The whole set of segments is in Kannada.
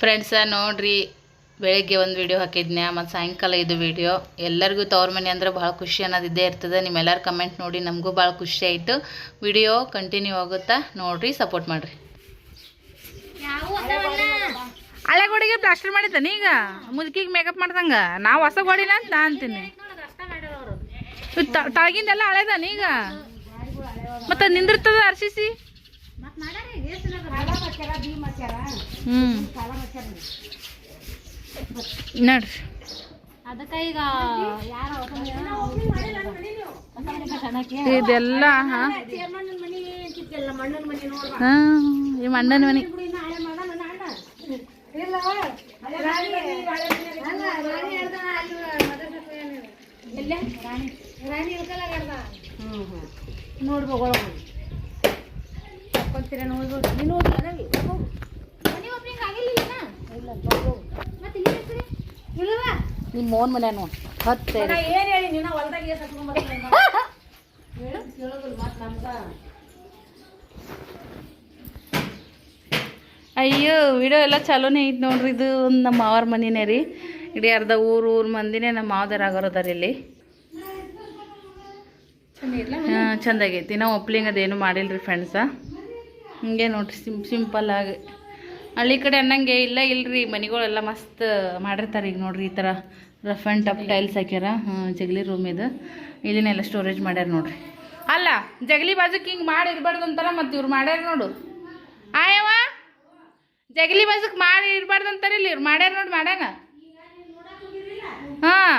ಫ್ರೆಂಡ್ಸ ನೋಡ್ರಿ ಬೆಳಗ್ಗೆ ಒಂದು ವಿಡಿಯೋ ಹಾಕಿದ್ನೆ ಮತ್ತು ಸಾಯಂಕಾಲ ಇದು ವಿಡಿಯೋ ಎಲ್ಲರಿಗೂ ತವ್ರ ಮನೆ ಅಂದ್ರೆ ಭಾಳ ಖುಷಿ ಅನ್ನೋದು ಇದ್ದೇ ಇರ್ತದೆ. ನಿಮ್ಮೆಲ್ಲರ ಕಮೆಂಟ್ ನೋಡಿ ನಮಗೂ ಭಾಳ ಖುಷಿ ಆಯಿತು. ವಿಡಿಯೋ ಕಂಟಿನ್ಯೂ ಆಗುತ್ತಾ? ನೋಡ್ರಿ ಸಪೋರ್ಟ್ ಮಾಡಿರಿ. ಹಳೆ ಗೋಡಿಗೆ ಪ್ಲಾಸ್ಟರ್ ಮಾಡಿದ್ದಾನೆ ಈಗ. ಮುದುಕಿಗೆ ಮೇಕಪ್ ಮಾಡ್ದಂಗೆ. ನಾವು ಹೊಸ ಗೋಡಿನ ಅಂತ ನಾ ಅಂತೀನಿ. ತಳಗಿಂದೆಲ್ಲ ಹಳೆದಾನ ಈಗ. ಮತ್ತೆ ನಿಂದಿರ್ತದ ಅರ್ಸಿಸಿ? ಹ್ಞೂ ನೋಡ್ರಿ. ಅದಕ್ಕೆ ಈಗ ಯಾರೋ ಇದೆಲ್ಲ ಹಾ. ಹಾಂ ಈ ಮಣ್ಣನ ಮನೆ. ನೋಡ್ಬೋದು ನೀನು ನಿಮ್ಮ ಓನ್ ಮನೆ ನೋಡಿ. ಹತ್ತೆ ಏನ್ ಹೇಳಿ? ನೀನು ಹೊಲ್ದಾಗ ಅಯ್ಯೋ ವಿಡಿಯೋ ಎಲ್ಲ ಚಲೋನೇ ಐತೆ ನೋಡ್ರಿ ಇದು ಒಂದು ನಮ್ಮ ಮಾವರ ಮನಿನೇ ರೀ. ಇಡೀ ಅರ್ಧ ಊರು ಊರು ಮಂದಿನೇ ನಮ್ಮ ಮಾವದರ ಆಗೋರದಾರ ಇಲ್ಲಿ. ಹಾಂ ಚಂದಾಗೈತಿ. ನಾವು ಒಪ್ಲಿಂಗ್ ಅದೇನು ಮಾಡಿಲ್ರಿ ಫ್ರೆಂಡ್ಸ ಹಿಂಗೆ ನೋಡ್ರಿ ಸಿಂಪಲ್ ಆಗಿ. ಹಳ್ಳಿ ಕಡೆ ಅನ್ನಂಗೆ ಇಲ್ಲ, ಇಲ್ರಿ. ಮನೆಗಳೆಲ್ಲ ಮಸ್ತ್ ಮಾಡಿರ್ತಾರೆ ಈಗ ನೋಡ್ರಿ, ಈ ಥರ ರಫ್ ಆ್ಯಂಡ್ ಟಫ್ ಟೈಲ್ಸ್ ಹಾಕ್ಯಾರ. ಜಗಲಿ ರೂಮ್ ಇದು. ಇಲ್ಲಿನೆಲ್ಲ ಸ್ಟೋರೇಜ್ ಮಾಡ್ಯಾರ ನೋಡ್ರಿ. ಅಲ್ಲ, ಜಗಲಿ ಬಾಜುಕ್ ಹಿಂಗೆ ಮಾಡಿ ಇರ್ಬಾರ್ದು ಅಂತಾರ ಮತ್ತು ಇವ್ರು ಮಾಡ್ಯಾರ ನೋಡು. ಆಯವ ಜಗಲಿ ಬಾಜುಕ್ ಮಾಡಿ ಇರ್ಬಾರ್ದು ಅಂತಾರ ಇಲ್ಲಿ, ಇವ್ರು ಮಾಡ್ಯಾರ ನೋಡಿ ಮಾಡ್ಯಾನ. ಹಾಂ.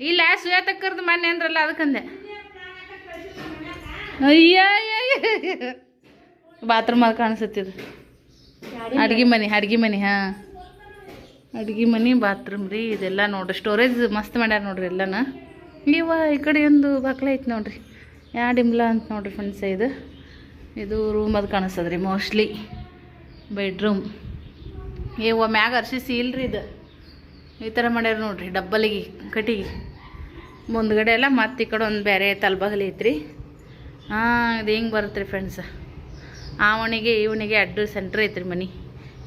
ಇಲ್ಲ ಸುಯ ತಕ್ಕರ್ದು ಮೊನ್ನೆ ಅಂದ್ರಲ್ಲ, ಅದಕ್ಕಂದೆ. ಅಯ್ಯ ಬಾತ್ರೂಮ್ ಅದು. ಇದು ಅಡ್ಗೆ ಮನೆ ಅಡ್ಗೆ ಮನೆ, ಹಾಂ. ಅಡ್ಗೆ ಮನೆ, ಬಾತ್ರೂಮ್ ರೀ, ಇದೆಲ್ಲ ನೋಡ್ರಿ. ಸ್ಟೋರೇಜ್ ಮಸ್ತ್ ಮಾಡ್ಯಾರ ನೋಡ್ರಿ ಎಲ್ಲನ. ನೀವು ಈ ಕಡೆ ಒಂದು ಬಾಕ್ಲ ಐತೆ ನೋಡ್ರಿ. ಯಾಡಿಮ್ಲ ಅಂತ ನೋಡ್ರಿ ಫ್ರೆಂಡ್ಸ್ ಇದು. ಇದು ರೂಮ್ ಅದು ಕಾಣಿಸ್ತದ್ರಿ ಮೋಸ್ಟ್ಲಿ ಬೆಡ್ರೂಮ್ ಏವ ಮ್ಯಾಗ ಅರ್ಸಿಸಿ ಇಲ್ರಿ ಇದು. ಈ ಥರ ಮಾಡ್ಯಾರ ನೋಡ್ರಿ, ಡಬ್ಬಲಿಗೆ, ಕಟ್ಟಿಗೆ. ಮುಂದ್ಗಡೆ ಎಲ್ಲ ಮತ್ತೆ ಈ ಕಡೆ ಒಂದು ಬೇರೆ ತಲ್ಬಗಲಿ ಐತ್ರಿ. ಹಾಂ, ಇದು ಹಿಂಗೆ ಬರುತ್ತೆ ರೀ ಫ್ರೆಂಡ್ಸ್ ಆ ಓಣಿಗೆ ಅಡ್ಡು ಸೆಂಟ್ರ್ ಐತ್ರಿ ಮನೆ.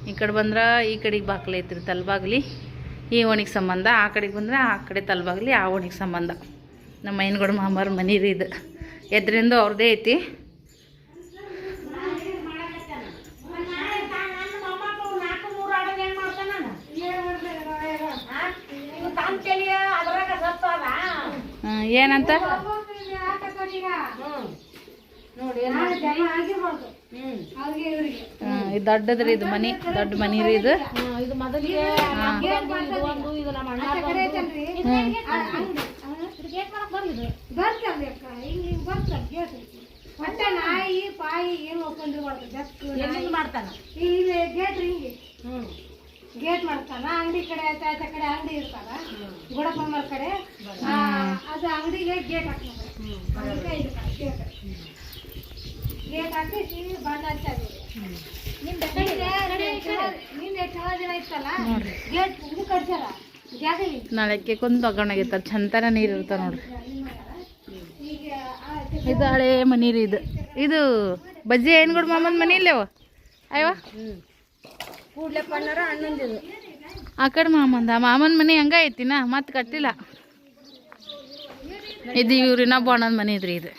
ಈ ಕಡೆ ಬಂದ್ರೆ ಈ ಕಡೆಗೆ ಬಾಗಿಲು ಐತ್ರಿ ತಲ್ಬಾಗ್ಲಿ ಈ ಓಣಿಗೆ ಸಂಬಂಧ, ಆ ಕಡೆಗೆ ಬಂದ್ರೆ ಆ ಕಡೆ ತಲ್ಬಾಗ್ಲಿ ಆ ಓಣಿಗೆ ಸಂಬಂಧ. ನಮ್ಮ ಮೈನ್ಗೌಡ ಮಾಮಾರ ಮನೆ ರೀ ಇದು. ಎದ್ರಿಂದ ಅವ್ರದ್ದೇ ಐತಿ. ಏನಂತ? ಹಾಂ ಇದು ದೊಡ್ಡದ್ರಿ ಇದು ಮನಿ ದೊಡ್ಡ ಮನಿ ರೀ ಇದು. ಇದು ಮೊದಲಿಗೆ ಇದು ಒಂದು ಇದು ನಮ್ಮ ಅಣ್ಣ ಗೇಟ್ ಬರ್ತಾರೆ ಬಂದಿದ್ದು ಮತ್ತೆ ನಾಯಿ ಪಾಯಿ ಏನು ಒಪ್ಕೊಂಡಿರ್ಬಾರ್ದು ಜಸ್ಟ್ ಎಲ್ಲಿಂದ ಮಾಡ್ತಾನ? ಇಲ್ಲಿ ಗೇಟ್ ಹಿಂಗೆ. ಗೇಟ್ ಮಾಡ್ತಾನ ಅಂಗಡಿ ಕಡೆ ಆಚೆ ಕಡೆ ಅಂಗಡಿ ಇರ್ತಾರ ಗುಡಪ್ಪಮ್ಮರ ಕಡೆ. ಆ, ಅದು ಅಂಗಡಿಗೆ ಗೇಟ್ ಹಾಕ್ತಾರೆ. ಗೇಟ್. ಗೇಟ್ ಹಾಕಿ ಬಣ್ಣ ಹಚ್ಚೋದು ನಿನ್ನೆ ಎಷ್ಟು ದಿನ ಇತ್ತಲ್ಲ ಗೇಟ್ ಇದು ಕಟ್ಸಾರ ಜಾಗ ಇಲ್ಲ. ನಾಳೆಕ್ಕೆ ಕೊಂದು ತಗೊಂಡಾಗಿರ್ತಾರೆ ಚಂತನ ನೀರು ಇರ್ತಾವ ನೋಡ್ರಿ. ಈಗ ಇದು ಹಳೆ ಮನಿ ರೀ ಇದು. ಇದು ಬಜ್ಜಿ ಏನು ಕೊಡು ಮಾಮನ ಮನಿ ಇಲ್ಲೇವ? ಅಯ್ಯವ ಕೂಡ್ಲೆ ಪಣ್ಣರ ಅಣ್ಣಂದಿದು. ಆ ಕಡೆ ಮಾಮಂದ ಮಾಮನ್ ಮಾಮನ ಮನೆ ಹಂಗ ಐತಿನ? ಮತ್ತೆ ಕಟ್ಟಿಲ್ಲ. ಇದು ಇವ್ರಿನ ಬೋಣದ ಮನೆ ಇದ್ರಿ ಇದು.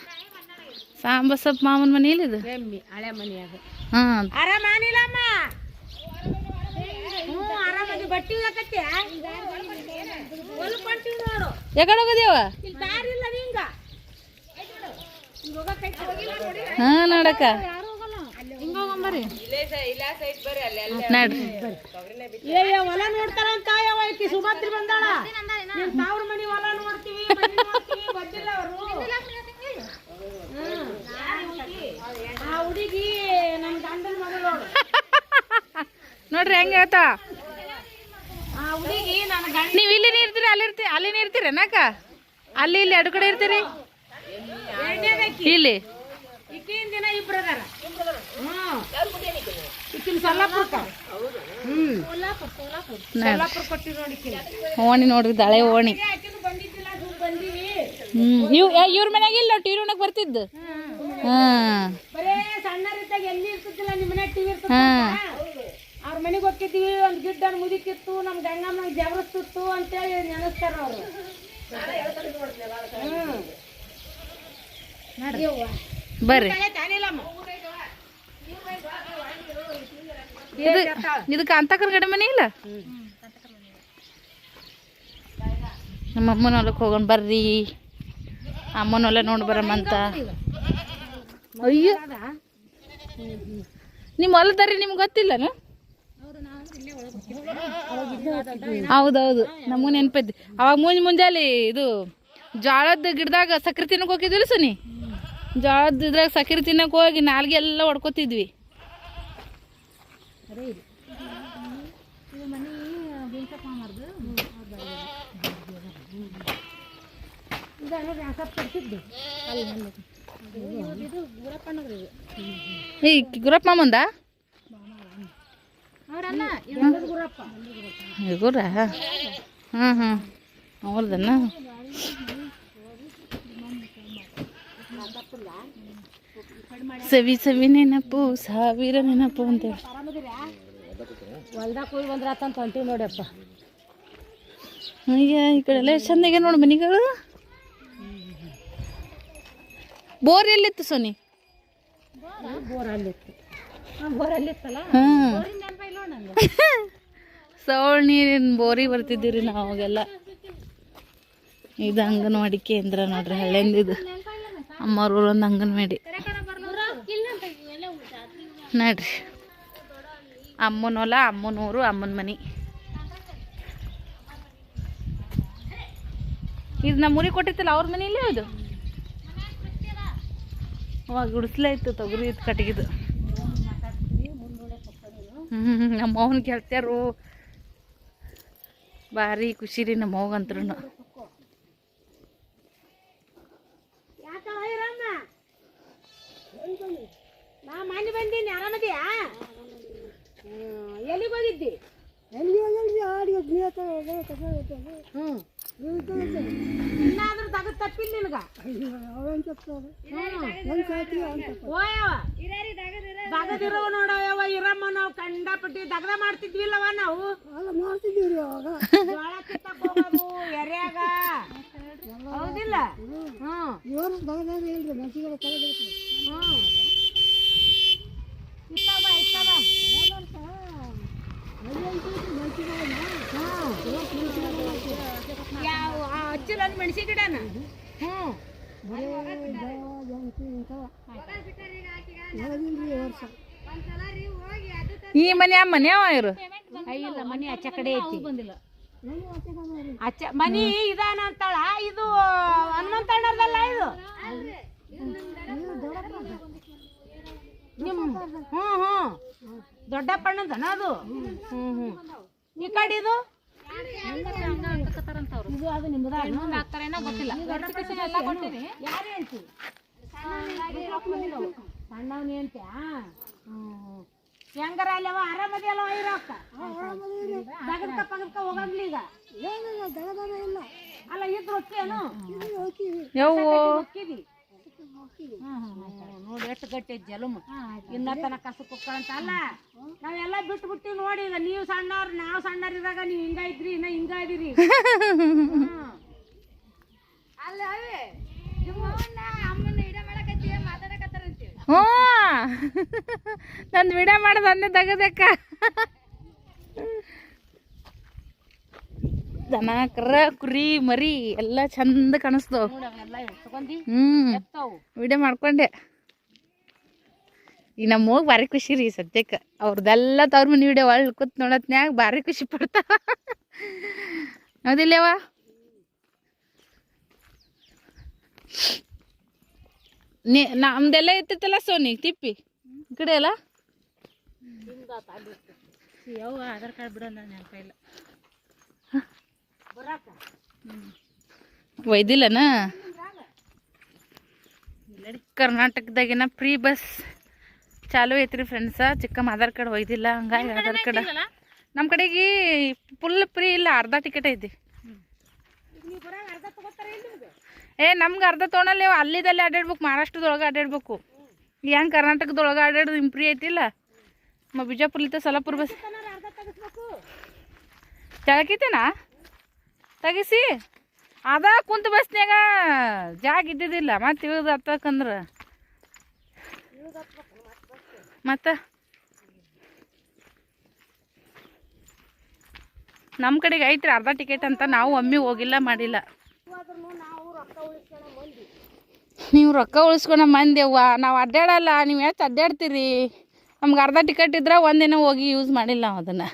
ಸಾಂಬಸಪ್ಪ ಮಾಮನ ಮನೆ ಇಲ್ಲ ಇದು ಎಮ್ಮಿ ಹಳೆ ಮನೆಯಾಗ ಹಾಂ. ಆರಾಮಾನಿಲ್ಲಮ್ಮ ಹ್ಞೂ ಆರಾಮದಿ ಬಟ್ಟಿ ಹಾಕತ್ತೆ ಹೊಲ ನೋಡು. ಯಾಕಡೆ ಹೋಗದೇವ ಇಲ್ಲಿ ದಾರಿ ಇಲ್ಲ ಹಿಂಗ ಹಾಂ ನೋಡಕ್ಕ. ಯಾರು ಹೋಗಲ್ಲ ಹಿಂಗ ಹೋಗಂಬರಿ ನೋಡ್ರಿ. ಏ ಏ, ಹೊಲ ನೋಡ್ತಾರ ಅಂತ ಯಾವ ಐತಿ ಸುಭದ್ರಿ ಬಂದಾಳ. ತಾವ್ರ ಮನಿ ಹೊಲ ನೋಡ್ತೀವಿ ಅವರು ಹುಡುಗಿ ನಮ್ ಗಂಡನ ಮಗಳು ನೋಡು ನೋಡ್ರಿ ಹೆಂಗೆ ಹೇಳ್ತಾ? ನೀವು ಇಲ್ಲಿ ಇರ್ತೀರಿ ಅಲ್ಲಿ ಇರ್ತೀರಿ ಅಲ್ಲಿ ಇರ್ತೀರಿ ಏನಕ್ಕ ಅಲ್ಲಿ ಇಲ್ಲಿ ಎರಡು ಕಡೆ ಇರ್ತೀರಿ? ಇಲ್ಲಿ. ಓಣಿ ನೋಡ್ರಿ ದಳೆ ಓಣಿ. ಹ್ಮ್. ಇವ್ ಇವ್ರ ಮನ್ಯಾಗ ಇಲ್ಲ ಬರ್ತಿದ್ದು. ಹಾ ಬರೇ ಸಣ್ಣರಿದ್ದಾಗ ಎಲ್ಲಿ ಇರ್ತಿದ್ದಿಲ್ಲ ನಿಮ್ಮ ಮನೆ ಟಿವಿ ಇರ್ತದ ಹಾ. ಅವ್ರ ಮನೆಗೆ ಹೋಗ್ತಿದ್ವಿ ಒಂದು ಗಿಡ್ಡ ಮುದಿಕಿತ್ತು ನಮ್ಮ ಗಂಗಮ್ಮ ಜಬರಿಸ್ತಿತ್ತು ಅಂತೇಳಿ ನೆನೆಸ್ತಾರ ಅವರು. ಬರ್ರಿ. ಇದು ಇದು ಕಾಂತಾಕರ್ ಗಡೆ ಮನೆ ಇಲ್ಲ? ನಮ್ಮ ಅಮ್ಮನ ಹೊಲಕ್ಕೆ ಹೋಗೋಣ ಬರ್ರಿ. ಅಮ್ಮನ ಹೊಲ ನೋಡಿ ಬರಮ್ಮಂತ ಅಯ್ಯೋ. ನಿಮ್ಮ ಹೊಲದಾರಿ ನಿಮ್ಗೆ ಗೊತ್ತಿಲ್ಲನು? ಹೌದೌದು, ನಮಗೂ ನೆನಪೈತಿ ಅವಾಗ ಮುಂಜ್ ಮುಂಜಾಲಿ ಇದು ಜೋಳದ ಗಿಡದಾಗ ಸಕ್ಕರೆ ತಿನ್ನಕ್ಕೆ ಹೋಗಿದ್ವಿ ಸುನಿ? ಜೋಳದ ಇದ್ರಾಗ ಸಕ್ಕರೆ ತಿನ್ನಕ್ಕೆ ಹೋಗಿ ನಾಲ್ಗೆ ಎಲ್ಲ ಹೊಡ್ಕೊತಿದ್ವಿ. ಈ ಗುರಪ್ಪ ಮಾಮಂದ ಗುರ. ಹಾಂ ಹಾಂ ಅವ್ರದನ್ನ ಸವಿ ಸವಿ ನೆನಪು, ಸಾವಿರ ನೆನಪು ಅಂತೇಳಿ. ಹೊಲ್ದಾಗ ಹೋಗಿ ಬಂದ್ರ ಆತಂತ ಹೊಂಟಿವಿ ನೋಡಪ್ಪ ಅಯ್ಯ, ಈ ಕಡೆ ಎಲ್ಲ ಚಂದಾಗೆ ನೋಡಿ ಮನಿಗಳು. Bore ಎಲ್ಲಿತ್ತು Sony? ಸೌಳ್ ನೀರಿನ ಬೋರಿ ಬರ್ತಿದ್ದೀವಿ ನಾವು ಇದು ಅಂಗನವಾಡಿ ಕೇಂದ್ರ ನೋಡ್ರಿ ಹಳ್ಳಿಂದ ಇದು. ಅಮ್ಮವ್ರ ಒಂದು ಅಂಗನವಾಡಿ. ನೋಡ್ರಿ. ಅಮ್ಮನ ಹೊಲ ಅಮ್ಮನ ಊರು ಅಮ್ಮನ ಮನೆ. ಇದು ನಮ್ಮ ಊರಿಗೆ ಕೊಟ್ಟಿತ್ತಲ್ಲ ಅವ್ರ ಮನೆ ಇಲ್ಲೇ ಅದು? ಅವಾಗ ಗುಡಿಸ್ಲೇ ಇತ್ತು ತೊಗರಿ ಇತ್ತು ಕಟ್ಟಿಗಿದು. ಹ್ಮ್, ನಮ್ಮ ಅವನ ಕೇಳ್ತಾರು ಭಾರಿ ಖುಷಿ ರೀ ನಮ್ಮ ಅವ್ಗಂತ್ರು ನಾ ಮನೆ ಬಂದೀನಿ ಆರಾಮದಿಯಾ ಎಲ್ಲಿಗೆ ಹೋಗಿದ್ದಿ ಹ್ಮ್. ಇನ್ನಾದ್ರೂ ತಗದ್ ತಪ್ಪಿಲ್ಲ ನಿನಗ. ದಗದಿರೋ ನೋಡವ ಇರಮ್ಮ, ನಾವು ಕಂಡಪಟ್ಟಿ ದಗದ ಮಾಡ್ತಿದ್ವಿಲ್ಲವ ನಾವು. ಜೋಳ ಕಿತ್ತಕ್ ಹೋಗೋದು, ಎರ್ಯಾಗ. ಹೌದಿಲ್ಲ? ಹ್ಮ್. ಹ್ಮ್. ಇತ್ತವ ಇತ್ತವ ಯಾವ ಆ ಹಚ್ಚಿಲ್ಲ ಮೆಣಸಿ ಗಿಡನ ಈ ಮನೆ ಆ ಮನೆ ಅವ ಮನೆ ಇಲ್ಲ ಮನಿ ಆಚೆ ಕಡೆ ಐತಿ. ಅಚ್ಚ ಮನಿ ಇದಾನ ಅಂತಾಳ. ಇದು ಹನುಮಂತಣ್ಣದಲ್ಲ ಇದು? ನಿಮ್ ಹ್ಞೂ ಹ್ಞೂ ದೊಡ್ಡಪ್ಪಣ್ಣದನ ಅದು? ಹ್ಞೂ ಹ್ಞೂ ಈ ಕಡೆ ಇದು? ಇದು ಅದು ನಿಮ್ಮದ ಗೊತ್ತಿಲ್ಲ. ಯಾರು ಹೇಳ್ತಿ? ಸಣ್ಣವನಿ ಹೆಂಗಾರ ಅಲ್ಲವ ಆರಾಮದಿ ಅಲ್ಲವ ಇರೋಕ್ಕ ದಗದ್ಕ ಪಗದ್ಕ ಹೋಗಂಗಿಲ್ಲ ಈಗ? ಅಲ್ಲ ಇದ್ರ ಹೊಕ್ಕೇನು ಯವ್ವ. ಹೊಕ್ಕಿದಿ ನೋಡಿ ಎಷ್ಟು ಗಟ್ಟಿ ಜಲಮ್. ಇನ್ನ ತನ ಕಸ ಕುಕ್ಕಳಂತ ಅಲ್ಲ. ನಾವೆಲ್ಲ ಬಿಟ್ಟು ಬಿಟ್ಟಿವಿ ನೋಡಿ ಈಗ ನೀವು ಸಣ್ಣವ್ರು ನಾವು ಸಣ್ಣವ್ರು ಇದ್ದಾಗ ನೀವು ಹಿಂಗ ಇದ್ರಿ ಇನ್ನ ಹಿಂಗ ಇದೀರಿ. ಹ್ಞೂ ನಂದು ವಿಡಿಯೋ ಮಾಡೋದು ಅನ್ನೇ ತೆಗದಕ್ಕ ದನ ಕರ ಕುರಿ ಮರಿ ಎಲ್ಲ ಚಂದ ಕಾಣಿಸ್ತವ್. ಹ್ಮ್. ವಿಡಿಯೋ ಮಾಡ್ಕೊಂಡೆ. ಈಗ ನಮ್ಮ ಹೋಗಿ ಭಾರಿ ಖುಷಿ ರೀ ಸದ್ಯಕ್ಕೆ. ಅವ್ರದ್ದೆಲ್ಲ ತವ್ರ ಮನೆ ವಿಡಿಯೋ ಒಳ್ಳೆ ಕೂತ್ ನೋಡತ್ನ್ಯಾಗ ಭಾರಿ ಖುಷಿ ಪಡ್ತಾವ. ಹೌದಿಲ್ಲವ? ನೀ ನಮ್ದೆಲ್ಲ ಇರ್ತಿತ್ತಲ್ಲ ಸೋನಿ ತಿಪ್ಪಿ? ಈ ಕಡೆ ಎಲ್ಲ? ಯಾವ ಆಧಾರ್ ಕಾರ್ಡ್ ಬಿಡೋಣ ನೆನಪಿಲ್ಲ ಒಯ್ದಿಲ್ಲನ ಕರ್ನಾಟಕದಾಗಿನ ಫ್ರೀ ಬಸ್ ಚಾಲು ಐತ್ರಿ ಫ್ರೆಂಡ್ಸ ಚಿಕ್ಕಮ್ಮ ಆಧಾರ್ ಕಾರ್ಡ್ ಒಯ್ದಿಲ್ಲ ಹಂಗಾಗಿ ಆಧಾರ್ ಕಾರ್ಡ್ ನಮ್ಮ ಕಡೆಗೆ ಫುಲ್ ಫ್ರೀ ಇಲ್ಲ ಅರ್ಧ ಟಿಕೆಟ್ ಐತಿ. ಏ ನಮ್ಗೆ ಅರ್ಧ ತೊಗೊಳಲ್ಲ ಅಲ್ಲಿದಲ್ಲಿ ಅಡ್ಡಾಡ್ಬೇಕು ಮಹಾರಾಷ್ಟ್ರದೊಳಗೆ ಅಡ್ಡಾಡ್ಬೇಕು ಹೆಂಗೆ ಕರ್ನಾಟಕದೊಳಗೆ ಅಡ್ಡಾಡೋದು ಇಂಪ್ರಿ ಫ್ರೀ ಐತಿಲ್ಲ? ಮ ಬಿಜಾಪುರ್ಲಿತ್ತ ಸೊಲ್ಲಾಪುರ ಬಸ್ ತೆಳಕಿತೇನ ತೆಗಿಸಿ. ಅದ ಕುಂತ ಬಸ್ನ್ಯಾಗ ಜಾಗ ಇದ್ದಿದ್ದಿಲ್ಲ. ಮತ್ತೆ ಇಳಿದು ಹತ್ತಕಂದ್ರ ಮತ್ತ? ನಮ್ಮ ಕಡೆಗೆ ಐತ್ರಿ ಅರ್ಧ ಟಿಕೆಟ್ ಅಂತ. ನಾವು ಒಮ್ಮೆ ಹೋಗಿಲ್ಲ, ಮಾಡಿಲ್ಲ. ನಾವು ರೊಕ್ಕ ಉಳಿಸ್ಕೊಳ ಮಂದಿ ಅವ್ವ ನಾವು ಅಡ್ಡಾಡಲ್ಲ ನೀವು ಎಷ್ಟು ಅಡ್ಡಾಡ್ತೀರಿ ನಮ್ಗೆ ಅರ್ಧ ಟಿಕೆಟ್ ಇದ್ರೆ ಒಂದಿನ ಹೋಗಿ ಯೂಸ್ ಮಾಡಿಲ್ಲ ನಾವು ಅದನ್ನು.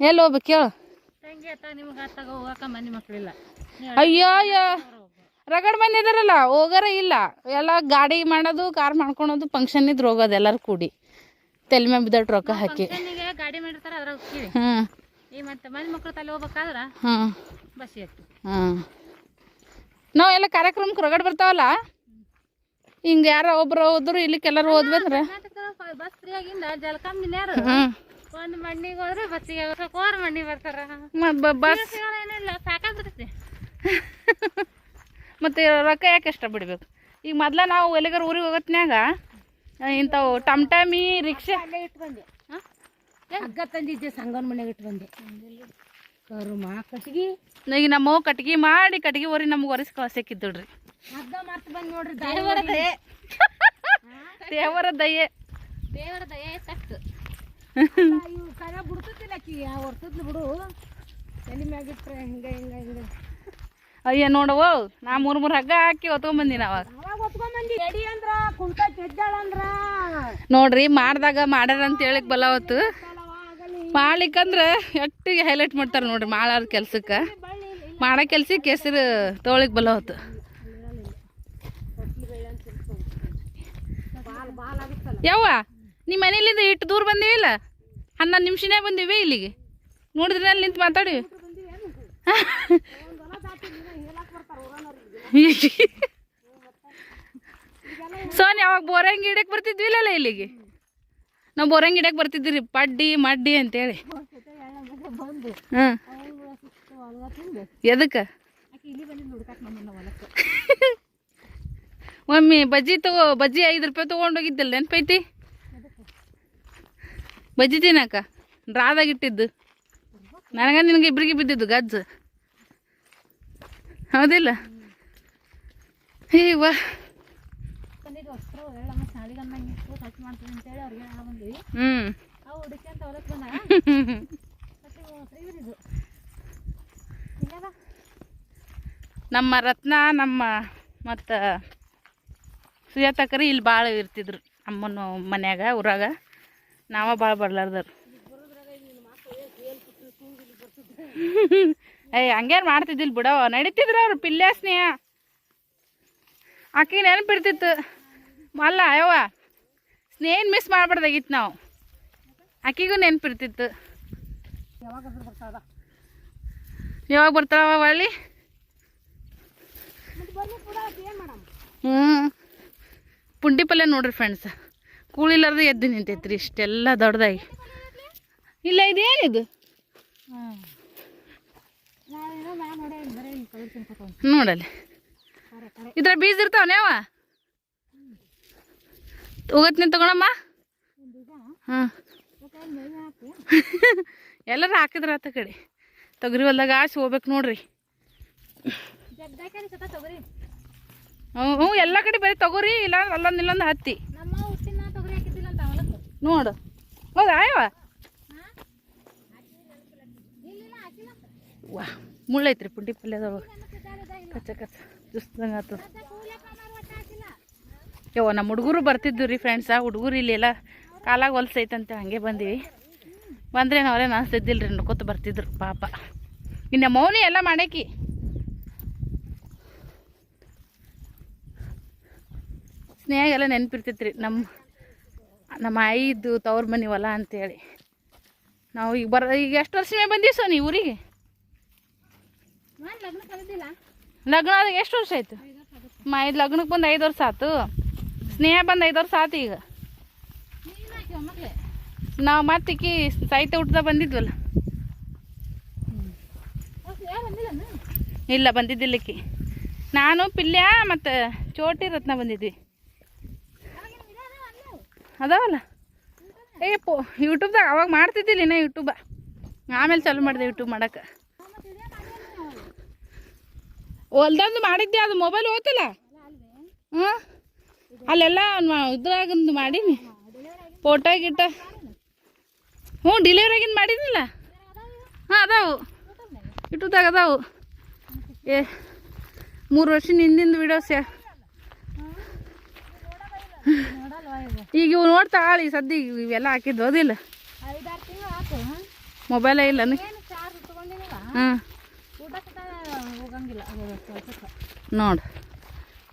ಎಲ್ಲಿ ಹೋಗ್ಬೇಕು ಹೇಳು ತಂಗಿ ಅತ್ತ ನಿಮ್ಗೆ ಅತ್ತಾಗ ಹೋಗಕ್ಕ ಮಂದಿ ಮಕ್ಕಳಿಲ್ಲ ಅಯ್ಯೋ ಅಯ್ಯೋ. ರಗಡ್ ಮನೆ ಇದಾರಲ್ಲ ಹೋಗಾರ ಇಲ್ಲ. ಎಲ್ಲ ಗಾಡಿ ಮಾಡೋದು ಕಾರ್ ಮಾಡ್ಕೊಳೋದು ಫಂಕ್ಷನ್ ಇದ್ರೆ ಹೋಗೋದು ಎಲ್ಲರೂ ಕೂಡಿ. ತಲೆ ಮೇಲೆ ಬಿದ್ದಟ್ಟು ರೊಕ್ಕ ಹಾಕಿ. ಗಾಡಿ ಮಾಡಿರ್ತಾರೆ ಅದ್ರಾಗ ಹೋಗ್ತೀವಿ ಹ್ಞೂ ಈ ಮತ್ತೆ ಮಂದಿ ಮಕ್ಕಳು ತಲೆ ಹೋಗ್ಬೇಕಾದ್ರ ಹಾಂ ಬಸ್ ಆಗ್ತೀವಿ ಹಾಂ ನಾವು ಎಲ್ಲ ಕಾರ್ಯಕ್ರಮಕ್ಕೆ ರಗಡ್ ಬರ್ತಾವಲ್ಲ? ಹಿಂಗೆ ಯಾರೋ ಒಬ್ರು ಹೋದ್ರು ಇಲ್ಲಿ ಎಲ್ಲರೂ ಹೋದ್ವಿ ಅಂದ್ರೆ. ಬಸ್ ಫ್ರೀ ಆಗಿಂದ ಜಲಕಂಬಿನ ಯಾರು? ಹ್ಞೂ ಒಂದು ಮಣ್ಣಿಗೆ ಹೋದ್ರೆ ಬತ್ತಿಗೆ ಕೋರ್ ಮಣ್ಣಿಗೆ ಬರ್ತಾರ. ಬಸ್. ಏನಿಲ್ಲ ಸಾಕಾಗ್ಬಿಡುತ್ತೆ. ಮತ್ತೆ ರೊಕ್ಕ ಯಾಕೆ ಇಷ್ಟ ಬಿಡ್ಬೇಕು? ಈಗ ಮೊದ್ಲ ನಾವು ಎಲ್ಲಿಗಾರ ಊರಿಗೆ ಹೋಗತ್ನ್ಯಾಗ ಇಂಥವು ಟಮ್ ಈ ರಿಕ್ಷಾ. ಅಲ್ಲೇ ಇಟ್ಟು ಬಂದೆ. ಹಗ್ಗ ತಂದಿದ್ದೆ ಸಂಗನ ಮನೆಗೆ ಇಟ್ಟು ಬಂದೆ. ಕರುಮ ಕಟ್ಗಿ. ಈಗ ನಮ್ಮ ಕಟ್ಗೆ ಮಾಡಿ ಕಟ್ಗಿ ಊರಿ ನಮ್ಗೆ ಒರೆಸಿ ಕಳ್ಸಕ್ಕಿದ್ದಳ್ರಿ ಹಗ್ಗ ಮತ್ತೆ ಬಂದು ನೋಡ್ರಿ ದೇವರ ದಯೆ. ದೇವರ ದಯೆ. ದೇವರ ದಯೆ ತಟ್ಟು ಯಾವ ಹಿಂಗೆ ಅಯ್ಯ ನೋಡವ ನಾ ಮೂರು ಮೂರು ಹಗ್ಗ ಹಾಕಿ ಹೊತ್ಕೊಂಬಂದಿನ ಅವಾಗ. ನೋಡ್ರಿ, ಮಾಡ್ದಾಗ ಮಾಡ್ಯಾರ ಅಂತ ಹೇಳಿಕ್ ಬಲವತ್ತು ಮಾಡ್ಲಿಕ್ಕಂದ್ರ ಎಟ್ಟಿಗೆ ಹೈಲೈಟ್ ಮಾಡ್ತಾರೆ ನೋಡ್ರಿ ಮಾಡಾರ ಕೆಲ್ಸಕ್ಕೆ. ಮಾಡೋ ಕೆಲ್ಸಕ್ಕೆ ಹೆಸರು ತೊಗೊಳಿಕ್ ಬಲವತ್ತು ಯವ್ವ ನಿಮ್ಮ ಮನೇಲಿಂದ ಇಟ್ಟು ದೂರ ಬಂದೀವಿಲ್ಲ ಹನ್ನೊಂದು ನಿಮಿಷನೇ ಬಂದೀವಿ ಇಲ್ಲಿಗೆ. ನೋಡಿದ್ರೆ ಅಲ್ಲಿ ನಿಂತು ಮಾತಾಡಿ. ಸೋನ್ ಯಾವಾಗ ಬೋರಂಗಿ ಗಿಡಕ್ಕೆ ಬರ್ತಿದ್ವಿ ಇಲ್ಲಲ್ಲ ಇಲ್ಲಿಗೆ? ನಾವು ಬೋರಂಗಿ ಗಿಡಕ್ಕೆ ಬರ್ತಿದ್ದೀರಿ ಪಡ್ಡಿ ಮಡ್ಡಿ ಅಂತೇಳಿ. ಹಾಂ. ಎದಕ್ಕೆ? ಮಮ್ಮಿ ಬಜ್ಜಿ ತಗೋ ಬಜ್ಜಿ ಐದು ರೂಪಾಯಿ ತೊಗೊಂಡೋಗಿದ್ದಿಲ್ಲ ನೆನಪೈತಿ? ಬಜ್ಜಿ ಅಕ್ಕ? ರಾದಾಗಿಟ್ಟಿದ್ದು ನನಗ ನಿನಗೆ ಇಬ್ಬರಿಗೆ ಬಿದ್ದಿದ್ದು ಗಜ್ಜ. ಹೌದಿಲ್ಲ? ಏವಾ ವಾ ನಮ್ಮ ರತ್ನ ನಮ್ಮ ಮತ್ತು ಸುಜಾತಕ್ಕರಿ ಇಲ್ಲಿ ಭಾಳ ಇರ್ತಿದ್ರು ಅಮ್ಮನ ಮನ್ಯಾಗ ಊರಾಗ. ನಾವ ಭಾಳ ಬರ್ಲಾರ್ದಾರ ಏಯ್ ಹಂಗೇನು ಮಾಡ್ತಿದ್ದಿಲ್ಲ ಬಿಡವ ನಡೀತಿದ್ರು ಅವ್ರು, ಪಿಲ್ಯ, ಸ್ನೇಹ. ಆಕೆ ನೆನಪಿರ್ತಿತ್ತು ಅಲ್ಲ ಅಯ್ಯವ ಸ್ನೇಹನ್ ಮಿಸ್ ಮಾಡ್ಬಾರ್ದಾಗಿತ್ತು ನಾವು. ಆಕಿಗೂ ನೆನಪಿರ್ತಿತ್ತು ಯಾವಾಗ ಬರ್ತಾವ ಮಾಡಮ್ಮ ಹ್ಞೂ ಪುಂಡಿ ಪಲ್ಯ ನೋಡ್ರಿ ಫ್ರೆಂಡ್ಸ್ ಕೂಳಿಲಾರ್ದು ಎದ್ದು ನಿಂತೈತ್ರಿ ಇಷ್ಟೆಲ್ಲ ದೊಡ್ಡದಾಗಿ. ಇಲ್ಲ ಇದೇನಿದು ನೋಡಲ್ಲಿ. ಇದ್ರ ಬೀಜ ಇರ್ತಾವನೇವ ಹೋಗತ್ನಿ ತಗೊಳಮ್ಮ ಹಾಂ. ಎಲ್ಲರೂ ಹಾಕಿದ್ರ ಆತ ಕಡೆ. ತೊಗರಿ ಹೊಲ್ದಾಗ ಆಸಿ ಹೋಗ್ಬೇಕು ನೋಡ್ರಿ. ಹ್ಞೂ ಎಲ್ಲ ಕಡೆ ಬರೀ ತಗೋರಿ ಇಲ್ಲ ಅಲ್ಲೊಂದು ಇಲ್ಲೊಂದು ಹತ್ತಿ ನಮ್ಮ ಹುಟ್ಟಿನ ತೊಗರಿ ಹಾಕಿದ್ದಿಲ್ಲ ಅಂತ ಹೊಲಕ್ಕೆ ನೋಡು. ಹೌದಾ ಇಲ್ಲಿಲ್ಲ ವಾ, ಮುಳ್ಳೈತ್ರಿ ಪುಂಡಿ ಪಲ್ಯದೊಳಗೆ ಕಚ್ಚ ಕಚ್ಚ. ಆತದ. ಯವ್ವ, ನಮ್ಮ ಹುಡುಗರು ಬರ್ತಿದ್ದು ರೀ ಫ್ರೆಂಡ್ಸ ಹುಡುಗರು ಇಲ್ಲಿ ಎಲ್ಲ ಕಾಲಾಗ ಹೊಲ್ಸೈತಂತೆ, ಹಂಗೆ ಬಂದೀವಿ. ಬಂದ್ರೆ ನಾವ್ರೇನು ಅನಿಸ್ತಿದ್ದಿಲ್ಲ ರೀ ನೋಡ್ಕೊತ ಬರ್ತಿದ್ರು, ಪಾಪ. ಇನ್ನು ಮೌನಿ ಎಲ್ಲ ಮಾಡಾಕಿ. ಸ್ನೇಹ ಎಲ್ಲ ನೆನಪಿರ್ತೈತ್ರಿ ನಮ್ಮ ನಮ್ಮ ಐದು ತವ್ರ ಮನೆ ಹೊಲ ಅಂತೇಳಿ. ನಾವು ಈಗ ಬರ ಈಗ ಎಷ್ಟು ವರ್ಷ ಮೇಲೆ ಸೊ ನೀವು ಊರಿಗೆ? ಲಗ್ನ ಆದಾಗ ಎಷ್ಟು ವರ್ಷ ಆಯ್ತು? ಮಾ ಇದು ಲಗ್ನಕ್ಕೆ ಬಂದು ಐದು ವರ್ಷ ಆಯ್ತು ಸ್ನೇಹ ಬಂದು ಐದು ವರ್ಷ ಆತು ಈಗ. ನಾವು ಮತ್ತಿಕ್ಕಿ ಸಾಹಿತ್ಯ ಹುಟ್ಟದ ಬಂದಿದ್ವಲ್ಲ. ಇಲ್ಲ ಬಂದಿದ್ದಿಲ್ಲಕ್ಕಿ ನಾನು ಪಿಲ್ಯ ಮತ್ತು ಚೋಟಿ ರತ್ನ ಬಂದಿದ್ವಿ. ಅದಾವಲ್ಲ? ಏ, ಪೋ ಯೂಟ್ಯೂಬ್ದಾಗ ಅವಾಗ ಮಾಡ್ತಿದ್ದಿಲ್ಲ ಇನ್ನ ಯೂಟ್ಯೂಬ ಆಮೇಲೆ ಚಾಲು ಮಾಡಿದೆ ಯೂಟ್ಯೂಬ್ ಮಾಡಕ್ಕೆ. ಹೊಲ್ದಂದು ಮಾಡಿದ್ದೆ, ಅದು ಮೊಬೈಲ್ ಓತಲ್ಲ ಹಾಂ? ಅಲ್ಲೆಲ್ಲ ಇದ್ರಾಗಿಂದು ಮಾಡೀನಿ. ಫೋಟೋ ಗಿಟ್ಟ. ಹ್ಞೂ ಡಿಲಿವರಿಗಿಂದ ಮಾಡಿದ್ನಿಲ್ಲ? ಹಾಂ, ಅದಾವು. ಯೂಟ್ಯೂಬ್ದಾಗ ಅದಾವು. ಏ, ಮೂರು ವರ್ಷದ ಹಿಂದಿಂದ ವಿಡಿಯೋಸ್ ಈಗ ಇವು ನೋಡ್ತಾಳಿ ಸದ್ಯ ಈಗ ಇವೆಲ್ಲ ಹಾಕಿದ್ದು ಅದಿಲ್ಲ. ಮೊಬೈಲೇ ಇಲ್ಲ ಹಾಂ. ನೋಡು.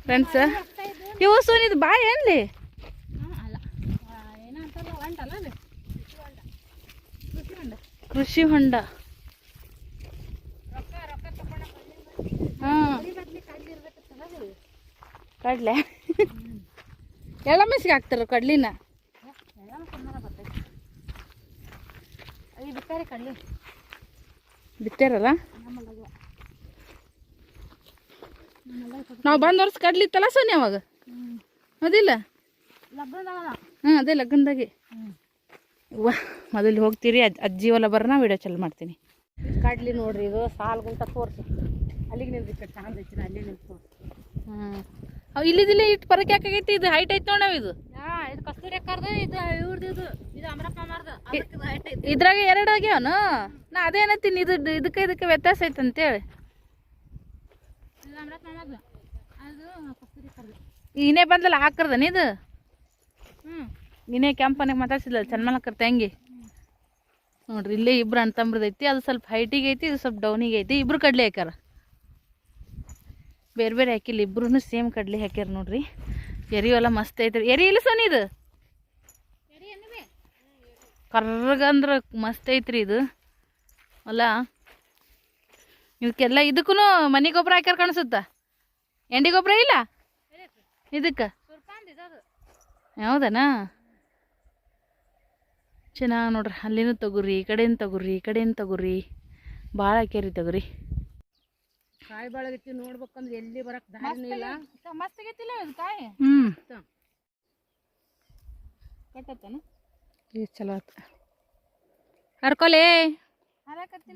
ಫ್ರೆಂಡ್ಸ್ ಇವು ಸೋನಿದು ಬಾಯ್ ಏನ್ಲಿ? ಕೃಷಿ ಹೊಂಡ. ಹಾಂ. ಕಡ್ಲಿ. ಎಳ್ಳ ಮೆಸಿಗೆ ಹಾಕ್ತಾರ ಕಡ್ಲಿನ? ಬಿತ್ತಾರಲ್ಲ? ನಾವು ಬಂದ ವರ್ಷ ಕಡ್ಲಿ ಇತ್ತಲ್ಲ ಸೋನಿ ಅವಾಗ? ಅದಿಲ್ಲ? ಹಾಂ ಅದೇ ಲಗ್ನದಾಗೆ. ವಾ ಮೊದಲು ಹೋಗ್ತೀರಿ ಅಜ್ಜಿ ಅಜ್ಜಿ ಹೊಲ ನಾ ವಿಡಿಯೋ ಚಲ್ ಮಾಡ್ತೀನಿ. ಕಡ್ಲಿ ನೋಡ್ರಿ ಇದು ಸಾಲ್ಗುಂಟ ತೋರಿಸಿ. ಅಲ್ಲಿಗೆ ನಿಂತು ಚಂದ ಐತಿ ಅಲ್ಲಿ ನಿಂತು ತೋರಿಸಿ ಹ್ಞೂ ಇಲ್ಲಿದಿಲ್ಲ ಇಟ್ಟು ಪರಕ್ ಯಾಕಾಗೈತಿ ಇದು ಹೈಟ್ ಐತೆ ನೋಡ್ ಇದು. ಹಾ ಇದು ಕಸ್ತೂರಿ ಅಕ್ಕಾರ್ದು ಇದು ಇವ್ರದ್ದು ಇದು ಇದು ಅಮರಪ್ಪ ಮಾರ್ದು ಇದು ಇದ್ರಾಗ ಎರಡು ಆಗ್ಯಾವನು? ನಾ ಅದೇನತ್ತೀನಿ ಇದು ಇದಕ್ಕೆ ಇದಕ್ಕೆ ವ್ಯತ್ಯಾಸ ಐತೆ ಅಂತೇಳಿ. ಈನೇ ಬಂದಲ್ಲ ಹಾಕರ್ದನ ಇದು? ಹ್ಞೂ ನೀನೇ ಕೆಂಪನಿಗೆ ಮಾತಾಡ್ಸಿಲ್ಲ ಚನ್ಮಲಕ್ಕರ್ ತಂಗಿ. ನೋಡ್ರಿ ಇಲ್ಲೇ ಇಬ್ರು ಅಂತಂಬ್ರದೈತಿ ಐತಿ ಅದು ಸ್ವಲ್ಪ ಹೈಟಿಗೆ ಐತಿ ಇದು ಸ್ವಲ್ಪ ಡೌನಿಗೆ ಐತಿ ಇಬ್ರು ಕಡ್ಲೆ ಹಾಕ್ಯಾರ. ಬೇರೆ ಬೇರೆ ಹಾಕಿಲ್ಲ ಇಬ್ರು ಸೇಮ್ ಕಡ್ಲಿ ಹಾಕ್ಯಾರ ನೋಡ್ರಿ. ಎರಿ ಹೊಲ ಮಸ್ತ್ ಐತ್ರಿ. ಎರಿ ಇಲ್ಲ ಸೋನಿ ಇದು? ಕರ್ರಗಂದ್ರೆ ಮಸ್ತ್ ಐತ್ರಿ ಇದು. ಅಲ್ಲ ಇದಕ್ಕೆಲ್ಲ ಇದಕ್ಕೂ ಮನೆ ಗೊಬ್ಬರ ಹಾಕ್ಯಾರ ಕಾಣಿಸುತ್ತ? ಎಂಡಿ ಗೊಬ್ಬರ ಇಲ್ಲ? ಇದಕ್ಕೆ? ಹೌದನಾ? ಚೆನ್ನಾಗಿ ನೋಡ್ರಿ, ಅಲ್ಲಿನೂ ತಗೋರಿ, ಈ ಕಡೆಯಿಂದ ತಗೋರಿ, ಈ ಕಡೆಯಿಂದ ತಗೋರಿ. ಭಾಳ ಹಾಕ್ಯಾರಿ ತಗೋರಿ. ಕಾಯಿ ಬಾಳಗತಿ ನೋಡ್ಬೇಕಂದ್ರೆ ಎಲ್ಲಿ ಬರಕ್ ದಾರಿನೂ ಇಲ್ಲ. ಮಸ್ತ್ ಆಗೈತಿಲ್ಲ ಇದು ಕಾಯಿ? ಹ್ಞೂ ಕಟ್ಟತ್ತನ? ಈ ಚಲೋ ಆತ. ಹರ್ಕೊಲೆ.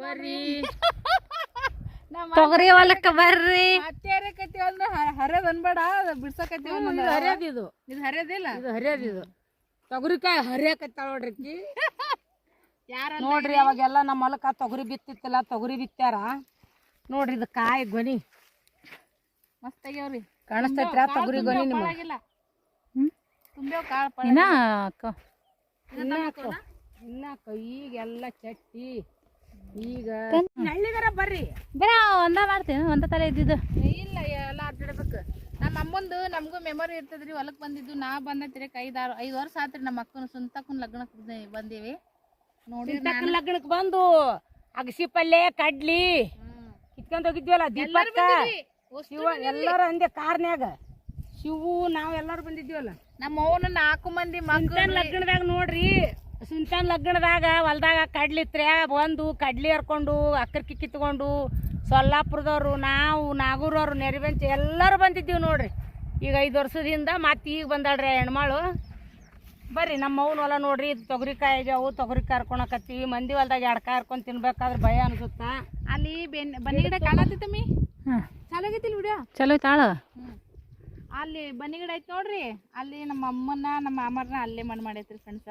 ಬರ್ರಿ. ತೊಗರಿ ಹೊಲಕ್ಕ ಬರ್ರಿ. ಹತ್ತೇರಕತಿ ಅಂದ್ರೆ ಹರಿಯೋದು ಅನ್ಬೇಡ ಬಿಡ್ಸಕತಿ ಇದು ಹರಿಯೋದು ಇದು. ಇದು ಹರಿಯೋದಿಲ್ಲ ಇದು ಹರಿಯೋದು ಇದು. ತೊಗರಿಕಾಯಿ ಹರಿಯಕತ್ತಾಳ ನೋಡ್ರಿ ಯಾರ ನೋಡ್ರಿ ಅವಾಗೆಲ್ಲ ನಮ್ಮ ಹೊಲಕ್ಕ ತೊಗರಿ ಬಿತ್ತಿತ್ತಲ್ಲ ತೊಗರಿ ಬಿತ್ತಾರ. ನೋಡ್ರಿ ಇದು ಕಾಯಿ ಗೊನಿ. ಮಸ್ತ್ ಆಗ್ಯಾವ್ರಿ. ಕಾಣಿಸ್ತೈತ್ರ ತೊಗರಿ ಗೊನಿ ನಿಮ್ಗೆ. ತುಂಬ್ಯಾವ ಕಾಳು ಇನ್ನ ಈಗೆಲ್ಲ ಚಟ್ಟಿ ಈಗ ಹಳ್ಳಿಗರ ಬರ್ರಿ. ಬರ ಒಂದ ಮಾಡ್ತೀನಿ ಒಂದ ತಲೆ ಇದ್ದಿದ್ದು. ಇಲ್ಲ ಎಲ್ಲ ಅಡ್ಡಾಡ್ಬೇಕು ನಮ್ಮ ಅಮ್ಮಂದು ನಮಗೂ ಮೆಮೊರಿ ಇರ್ತದ್ರಿ ಹೊಲಕ್ ಬಂದಿದ್ದು ನಾ ಬಂದೈತ್ರಿ ಐದು ಆರು ಐದು ವರ್ಷ ಆತ್ರಿ ನಮ್ಮ ಅಕ್ಕನ ಸುಂತಕ್ಕನ ಲಗ್ನಕ್ಕೆ ಬಂದೀವಿ. ನೋಡಿ ಲಗ್ನಕ್ಕೆ ಬಂದು ಅಗಸಿ ಪಲ್ಲೆ ಕಡ್ಲಿ ಕಿತ್ಕೊಂಡ್ ಹೋಗಿದ್ವಲ್ಲ ದೀಪಕ್ಕ? ಶಿವ ಎಲ್ಲಾರು ಅಂದೆ ಕಾರ್ನ್ಯಾಗ. ಶಿವು ನಾವ್ ಎಲ್ಲಾರು ಬಂದಿದ್ವಲ್ಲ? ನಮ್ಮ ಅವನ ನಾಲ್ಕು ಮಂದಿ ಮಕ್ಕಳ ಲಗ್ನದಾಗ ನೋಡ್ರಿ ಸುಂತನ್ ಲಗ್ನದಾಗ ಹೊಲ್ದಾಗ ಕಡ್ಲಿತ್ರೆ ಬಂದು ಕಡ್ಲಿ ಹರ್ಕೊಂಡು ಅಕ್ಕರ್ಕಿ ಕಿತ್ಕೊಂಡು ಸೊಲ್ಲಾಪುರದವ್ರು ನಾವು ನಾಗೂರವ್ರು ನೆರವೆಂಚ ಎಲ್ಲರೂ ಬಂದಿದ್ದೀವಿ ನೋಡ್ರಿ. ಈಗ ಐದು ವರ್ಷದಿಂದ ಮತ್ತೆ ಈಗ ಬಂದಾಳ್ರಿ ಹೆಣ್ಮಾಳು. ಬರ್ರಿ ನಮ್ಮ ಅವ್ನ ಹೊಲ ನೋಡ್ರಿ ಇದು ತೊಗರಿಕಾಯಿ ಆಗ್ಯಾವು ತೊಗರಿ ಕರ್ಕೊಳಕತ್ತೀವಿ ಮಂದಿ ಹೊಲ್ದಾಗ ಎಡ್ಕಾಯಿ ಹರ್ಕೊಂಡು ತಿನ್ಬೇಕಾದ್ರೆ ಭಯ ಅನ್ಸುತ್ತ. ಅಲ್ಲಿ ಬೆನ್ ಬನ್ನಿ ಗಿಡ ಕಾಣತ್ತೈತಮ್ಮಿ ಹಾಂ. ಚಲೋ ಆಗೈತಿಲ್ಲ ವಿಡಿಯೋ ಚಲೋ ತಾಳ ಅಲ್ಲಿ ಬನ್ನಿ ಗಿಡ ಐತಿ ನೋಡ್ರಿ. ಅಲ್ಲಿ ನಮ್ಮ ಅಮ್ಮನ ನಮ್ಮ ಅಮ್ಮರ್ನ ಅಲ್ಲೇ ಮಣ್ಣು ಮಾಡೈತ್ರಿ ಫ್ರೆಂಡ್ಸ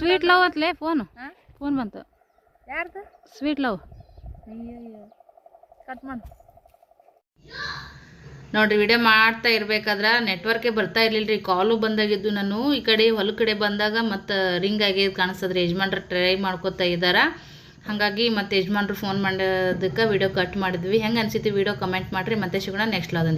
ಸ್ವೀಟ್ ಲವ್ ಅತ್ಲೇ ಫೋನ್ ಹಾ? ಫೋನ್ ಬಂತು. ಯಾರ್ದು? ಸ್ವೀಟ್ ಲವ್ ಕಟ್ ಮಾಡು. ನೋಡ್ರಿ ವಿಡಿಯೋ ಮಾಡ್ತಾ ಇರ್ಬೇಕಾದ್ರೆ ನೆಟ್ವರ್ಕೇ ಬರ್ತಾ ಇರ್ಲಿಲ್ಲ ರೀ ಕಾಲು ಬಂದಾಗಿದ್ದು ನಾನು ಈ ಕಡೆ ಹೊಲ ಕಡೆ ಬಂದಾಗ ಮತ್ತು ರಿಂಗ್ ಆಗಿ ಕಾಣಿಸ್ತದ್ರಿ. ಯಜಮಾನ್ರು ಟ್ರೈ ಮಾಡ್ಕೊತಾ ಇದ್ದಾರ. ಹಾಗಾಗಿ ಮತ್ತೆ ಯಜಮಾನ್ರು ಫೋನ್ ಮಾಡೋದಕ್ಕೆ ವಿಡಿಯೋ ಕಟ್ ಮಾಡಿದ್ವಿ. ಹೆಂಗೆ ಅನ್ಸಿತ್ತು ವಿಡಿಯೋ ಕಮೆಂಟ್ ಮಾಡಿರಿ. ಮತ್ತೆ ಸಿಗೋಣ ನೆಕ್ಸ್ಟ್ ಲಾದಂದು